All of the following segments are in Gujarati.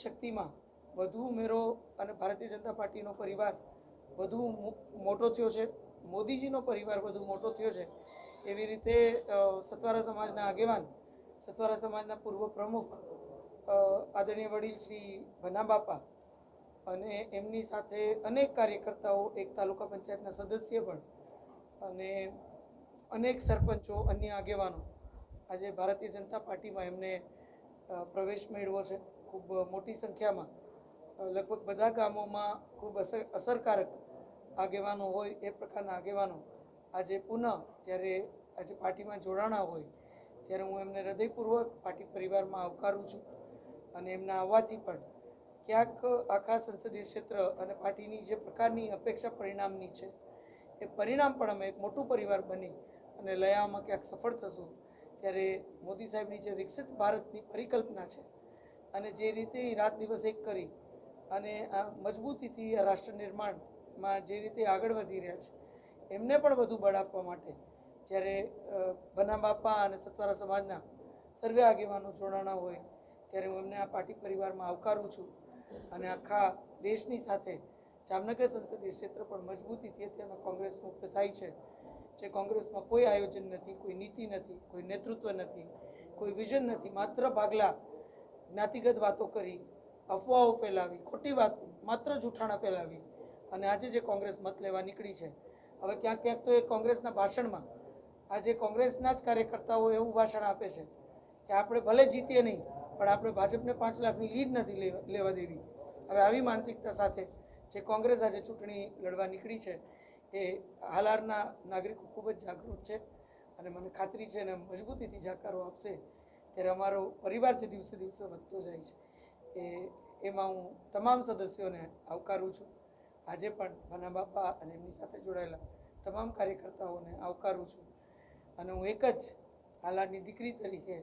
સ્થિતિમાં વધુ ઉમેરો અને ભારતીય જનતા પાર્ટીનો પરિવાર વધુ મોટો થયો છે. મોદીજીનો પરિવાર વધુ મોટો થયો છે. એવી રીતે સતવારા સમાજના આગેવાન, સતવારા સમાજના પૂર્વ પ્રમુખ આદરણીય વડીલ શ્રી ભના બાપા અને એમની સાથે અનેક કાર્યકર્તાઓ, એક તાલુકા પંચાયતના સદસ્ય પણ અને અનેક સરપંચો, અન્ય આગેવાનો આજે ભારતીય જનતા પાર્ટીમાં એમને પ્રવેશ મેળવ્યો છે. ખૂબ મોટી સંખ્યામાં. લગભગ બધા ગામોમાં ખૂબ અસર અસરકારક આગેવાનો હોય, એ પ્રકારના આગેવાનો આજે પુનઃ જ્યારે આજે પાર્ટીમાં જોડાણા હોય, ત્યારે હું એમને હૃદયપૂર્વક પાર્ટી પરિવારમાં આવકારું છું અને એમના આવવાથી પણ ક્યાંક આખા સંસદીય ક્ષેત્ર અને પાર્ટીની જે પ્રકારની અપેક્ષા પરિણામની છે, એ પરિણામ પણ અમે એક મોટું પરિવાર બની અને લયામાં ક્યાંક સફળ થશું ત્યારે મોદી સાહેબની જે વિકસિત ભારતની પરિકલ્પના છે અને જે રીતે રાત દિવસ એક કરી અને આ મજબૂતીથી આ રાષ્ટ્ર નિર્માણમાં જે રીતે આગળ વધી રહ્યા છે, એમને પણ વધુ બળ આપવા માટે જ્યારે બના બાપા અને સતવારા સમાજના સર્વે આગેવાનો જોડાણા હોય, ત્યારે હું એમને આ પાર્ટી પરિવારમાં આવકારું છું અને આખા દેશની સાથે જામનગર સંસદીય ક્ષેત્ર પણ મજબૂતીથી અત્યારમાં કોંગ્રેસ મુક્ત થાય છે. જે કોંગ્રેસમાં કોઈ આયોજન નથી, કોઈ નીતિ નથી, કોઈ નેતૃત્વ નથી, કોઈ વિઝન નથી, માત્ર ભાગલા જ્ઞાતિગત વાતો કરી, અફવાઓ ફેલાવી, ખોટી વાત, માત્ર જૂઠાણા ફેલાવી અને આજે જે કોંગ્રેસ મત લેવા નીકળી છે. હવે ક્યાંક ક્યાંક તો એ કોંગ્રેસના ભાષણમાં આજે કોંગ્રેસના જ કાર્યકર્તાઓ એવું ભાષણ આપે છે કે આપણે ભલે જીતીએ નહીં, પણ આપણે ભાજપને પાંચ લાખની લીડ નથી લેવા લેવા દેવી. હવે આવી માનસિકતા સાથે જે કોંગ્રેસ આજે ચૂંટણી લડવા નીકળી છે એ હાલારના નાગરિકો ખૂબ જ જાગૃત છે અને મને ખાતરી છે અને મજબૂતીથી જાકારો આપશે ત્યારે અમારો પરિવાર જે દિવસે દિવસે વધતો જાય છે. એ, એમાં હું તમામ સદસ્યોને આવકારું છું. આજે પણ માના બાપા અને એમની સાથે જોડાયેલા તમામ કાર્યકર્તાઓને આવકારું છું. અને હું એક જ હાલારની દીકરી તરીકે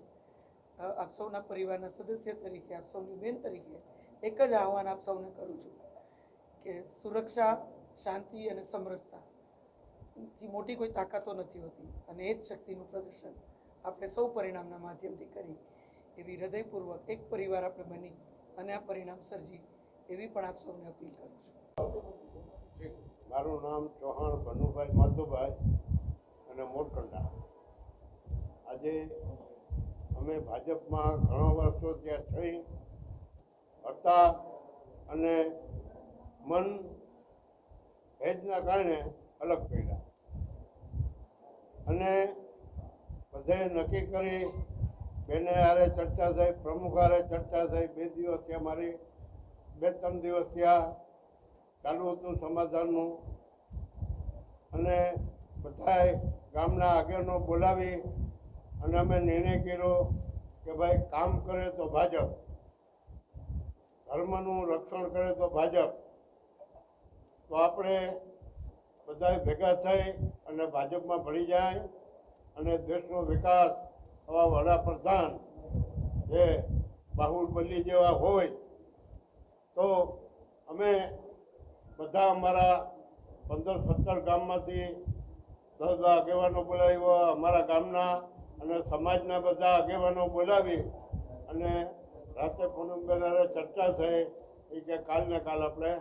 આપ સૌના પરિવારના સદસ્ય તરીકે, આપ સૌની બેન તરીકે એક જ આહવાન આપ સૌને કરું છું કે સુરક્ષા શાંતિ અને સમરસતા થી મોટી કોઈ તાકાતો નથી હોતી. અને એ જ શક્તિનું પ્રદર્શન આપણે સૌ પરિણામના માધ્યમથી કરી એવી હૃદયપૂર્વક એક પરિવાર આપણે બની અને આ પરિણામ સર્જી એવી પણ આપ સૌને અપીલ કરું છું. મારું નામ ચૌહાણ ભનુભાઈ માધુભાઈ અને મોરકંડા. આજે અમે ભાજપમાં ઘણા વર્ષો ત્યાં થઈ, હતા અને મન ભેજના કારણે અલગ પડ્યા. અને બધાએ નક્કી કરી બેને હારે ચર્ચા થઈ, પ્રમુખ હારે ચર્ચા થઈ, બે દિવસ ત્યાં મારી, બે ત્રણ દિવસ ત્યાં ચાલુ હતું સમાધાનનું. અને બધાએ ગામના આગેવાનો બોલાવી અને અમે નિર્ણય કર્યો કે ભાઈ કામ કરે તો ભાજપ, ધર્મનું રક્ષણ કરે તો ભાજપ. તો આપણે બધાએ ભેગા થઈ અને ભાજપમાં ભળી જાય અને દેશનો વિકાસ આવા વડાપ્રધાન જે બાહુબલી જેવા હોય, તો અમે બધા અમારા પંદર સત્તર ગામમાંથી દસ આગેવાનો બોલાવ્યા, અમારા ગામના અને સમાજના બધા આગેવાનો બોલાવી અને રાતે હારે ચર્ચા થઈ એ કે કાલને કાલ આપણે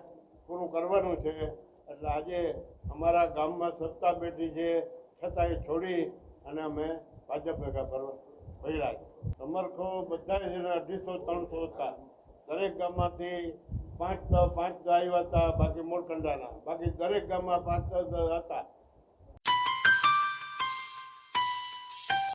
પૂરું કરવાનું છે. એટલે આજે અમારા ગામમાં સત્તા બેઠી છે. છતાં એ છોડી અને અમે ભાજપ ભેગા ભર્યા છે. સમરખો બધા અઢીસો, ત્રણસો હતા. દરેક ગામમાંથી પાંચ પાંચ આવ્યા હતા. બાકી મોરકંડાના. બાકી દરેક ગામમાં પાંચ, દસ હતા.